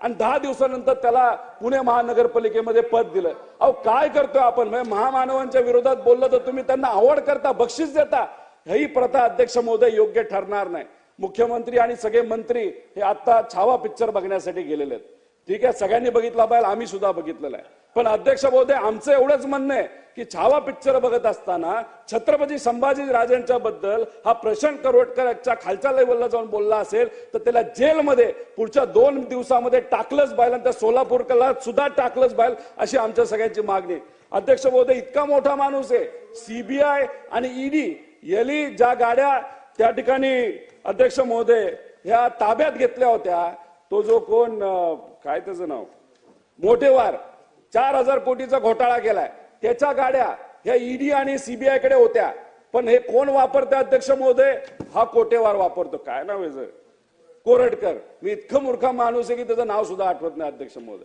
आणि दहा दिवसानंतर त्याला पुणे महानगरपालिकेमध्ये पद दिलं. अहो काय करतोय आपण? म्हणजे महामानवांच्या विरोधात बोललं तर तुम्ही त्यांना आवड करता बक्षीस देता. ही प्रथा अध्यक्ष महोदय योग्य ठरणार नाही. मुख्यमंत्री आणि सगळे मंत्री हे आता छावा पिक्चर बघण्यासाठी गेलेले आहेत. ठीक आहे सगळ्यांनी बघितला पाहिजे आम्ही सुद्धा बघितलेला आहे. पण अध्यक्ष महोदय आमचं एवढंच म्हणणं आहे की छावा पिक्चर बघत असताना छत्रपती संभाजी राजांच्या बद्दल हा प्रशांत करोडकरच्या खालच्या लेवलला जाऊन बोलला असेल तर त्याला जेलमध्ये पुढच्या दोन दिवसामध्ये टाकलंच पाहिजे आणि त्या सोलापूरला सुद्धा टाकलंच पाहिजे अशी आमच्या सगळ्यांची मागणी अध्यक्ष महोदय इतका मोठा माणूस आहे. सीबीआय आणि ईडी यांनी ज्या गाड्या त्या ठिकाणी अध्यक्ष महोदय ह्या ताब्यात घेतल्या होत्या तो जो कोण काय त्याचं नाव? मोठेवार चार हजार कोटीचा घोटाळा केलाय. त्याच्या गाड्या ह्या ईडी आणि सीबीआयकडे होत्या. पण हे कोण वापरते अध्यक्ष महोदय? हा कोटेवार वापरतो. काय नाव आहे याचं? कोरटकर मी इतकं मूर्खा माणूस आहे की त्याचं नाव सुद्धा आठवत नाही अध्यक्ष महोदय.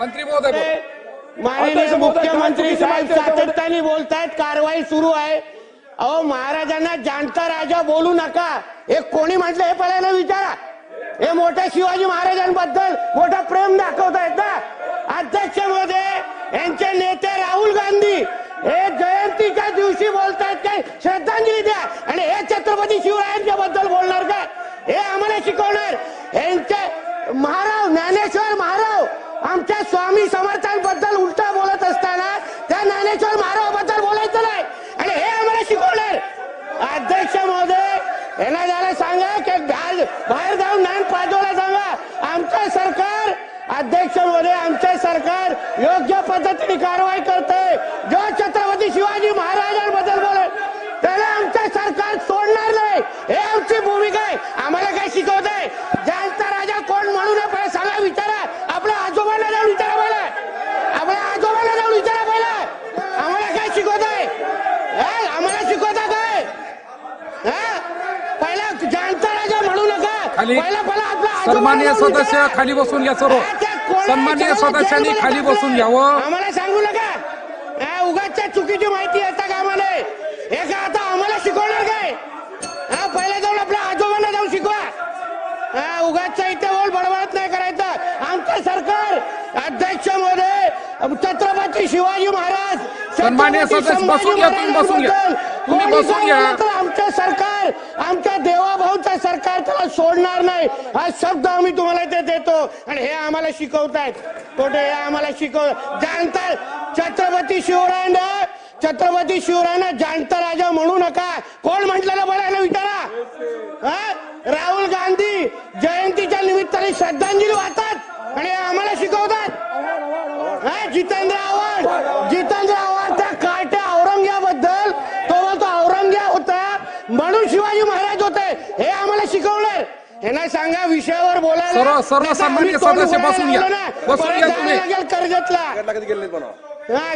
मंत्री महोदय. माननीय मुख्यमंत्री साहेब? सातत्याने बोलतायत कारवाई सुरू आहे. अहो महाराजांना जाणता राजा बोलू नका. हे कोणी म्हटलं हे पहिल्यांदा विचारा. हे मोठ्या शिवाजी महाराजांबद्दल मोठं प्रेम दाखवतायत ना. अध्यक्षमध्ये यांचे नेते राहुल गांधी हे जयंतीच्या दिवशी बोलतायत काय? श्रद्धांजली द्या. आणि हे छत्रपती शिवरायांच्या बद्दल बोलणार काय? हे आम्हाला शिकवणार. यांचे महाराव ज्ञानेश्वर महाराव तुम्ही समर्थांबद्दल उलटा बोलत असताना त्या ज्ञानेश्वर महाराव बोलायचं नाही. आणि हे आम्हाला शिकवणार अध्यक्ष महोदय यांना जरा सांगा की बाहेर जाऊन ज्ञान पाजवला सांगा. आमचं सरकार अध्यक्ष महोदय आमचं सरकार योग्य पद्धतीने कारवाई करते जो छत्रपती शिवाजी महाराज बोलेल त्याला आमचं सरकार सोडणार नाही हे आमची भूमिका आहे आम्हाला काय शिकवत आहे जाणता राजा कोण म्हणू नये पहिला सांगा विचारा आपल्या आजोबांना जाऊन विचारा पहिला आपल्या आजोबांना जाऊन विचारा पहिला आम्हाला काय शिकवत आहे हे? आम्हाला शिकवता काय हे? पहिला जाणता राजा म्हणू नका खाली पहिला पहिला आपला जाऊन सदस्य विचारा. खाली बसून घ्या सर्व हा, त्या कोणाला सन्माननीय विचारा, सदस्यांनी खाली टाकलंय. बसून घ्यावं आम्हाला सांगू नका उगाचच्या चुकीची माहिती येता कामा नये हे का आता आम्हाला शिकवणार काय हा पहिले जाऊन आपल्या आजोबांना जाऊन शिकवा हा उगाचच्या इथे बोल बडबडत नाही करायचं आमचं सरकार अध्यक्ष महोदय छत्रपती शिवाजी महाराज छत्रपती सदस्य, बसून घ्या, तुम्ही बसून घ्या. तुम्ही बसून घ्या. आमचं सरकार आमच्या देवाभाऊचं सरकार त्याला सोडणार नाही. हा शब्द आम्ही तुम्हाला इथे देतो. आणि हे आम्हाला शिकवतायत. कुठे हे आम्हाला शिकव जाणतात छत्रपती शिवरायांना छत्रपती शिवरायांना जाणता राजा म्हणू नका. कोण म्हटलेलं बघायला विचारा? हा? राहुल गांधी जयंतीच्या निमित्ताने श्रद्धांजली वाहतात आणि हे आम्हाला शिकवतात. हा, जितेंद्र आव्हाड जितेंद्र आव्हाड त्या कार्ट्या औरंग्याबद्दल तो बोलतो औरंग्या होता म्हणून शिवाजी महाराज होते हे आम्हाला शिकवणार सांगा विषयावर बोलायला. सर्व- सर्व नाहीतर सन्माननीय आम्ही तोंड सदस्य बसून घ्या. बसून घ्या तुम्ही. लागेल कर्जतला.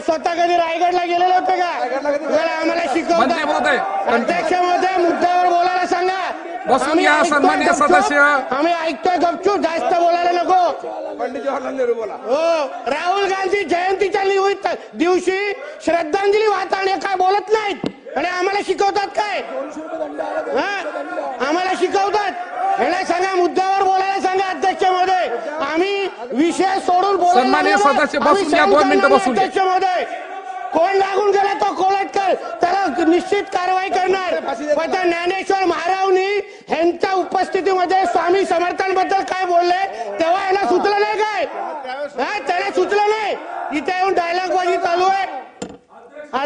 स्वतः कधी रायगडला गेलेले होते का? आम्हाला मंत्री महोदय अध्यक्ष महोदय मुद्द्यावर बोलायला सांगा. बसून आम्ही घ्या, ऐकतोय सन्माननीय गपचूप. सदस्य. आम्ही ऐकतोय गपचूप जास्त बोलायला नको. पंडित जवाहरलाल नेहरू बोला. हो राहुल गांधी जयंतीच्या निमित्त दिवशी श्रद्धांजली वाहताना काय बोलत नाहीत? आणि आम्हाला शिकवतात काय? हा? आम्हाला शिकवतात? ह्याला सांगा मुद्द्यावर बोलायला सांगा अध्यक्ष महोदय. आम्ही विषय सोडून. सदस्य, बसून घ्या, दोन मिनिटं बसून घ्या. अध्यक्ष महोदय. कोण लागून गेला तो कोलटकर? त्याला निश्चित कारवाई करणार. पण त्या ज्ञानेश्वर महारावनी ह्यांच्या उपस्थितीमध्ये स्वामी समर्थांबद्दल काय बोलले तेव्हा यांना सुचलं नाही काय हा, त्याला सुचलं नाही इथे येऊन डायलॉग बाजी चालू आहे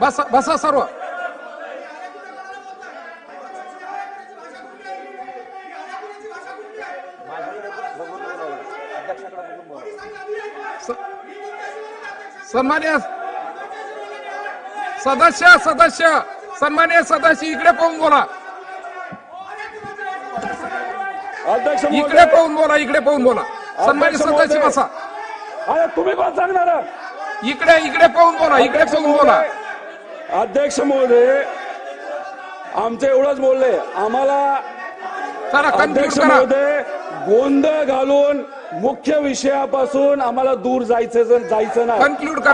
बसा बसा सर्व. सन्मान्य सदस्य सदस्य सन्मान्य सदस्य इकडे पाहून बोला. इकडे पाहून बोला इकडे पाहून बोला. सन्मान्य सदस्य. बसा. तुम्ही कोण सांगणार? इकडे इकडे पाहून बोला इकडे पाहून बोला. अध्यक्ष महोदय आमचं एवढंच बोलले आम्हाला अध्यक्ष महोदय गोंधळ घालून मुख्य विषयापासून आम्हाला दूर जायचं जायचं नाही.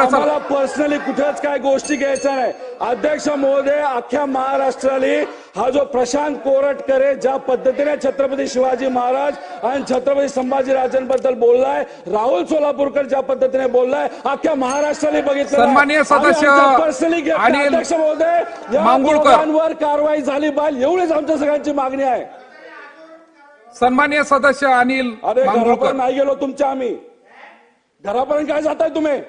आम्हाला पर्सनली कुठेच काय गोष्टी घ्यायच्या नाही. अध्यक्ष महोदय अख्ख्या महाराष्ट्राला हा जो प्रशांत कोरटकरे ज्या पद्धतीने छत्रपती शिवाजी महाराज आणि छत्रपती संभाजीराजांबद्दल बोललाय राहुल सोलापूरकर ज्या पद्धतीने बोललाय अख्ख्या महाराष्ट्राने बघितलं सन्माननीय सदस्य पर्सनली अनिल अध्यक्ष महोदय या मांगुळकर. दोघांवर कारवाई झाली पाहिजे एवढीच आमच्या सगळ्यांची मागणी आहे. सन्मान्य सदस्य अनिल अरे घरापर्यंत नाही गेलो तुमच्या आम्ही. घरापर्यंत काय जाताय तुम्ही?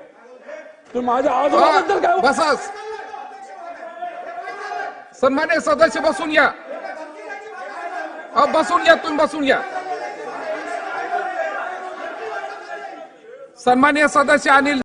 तुम्ही माझ्या आजोबाबद्दल काय सन्मान्य सदस्य बसून या. अहो, बसून घ्या तुम्ही बसून या. सन्मान्य सदस्य अनिल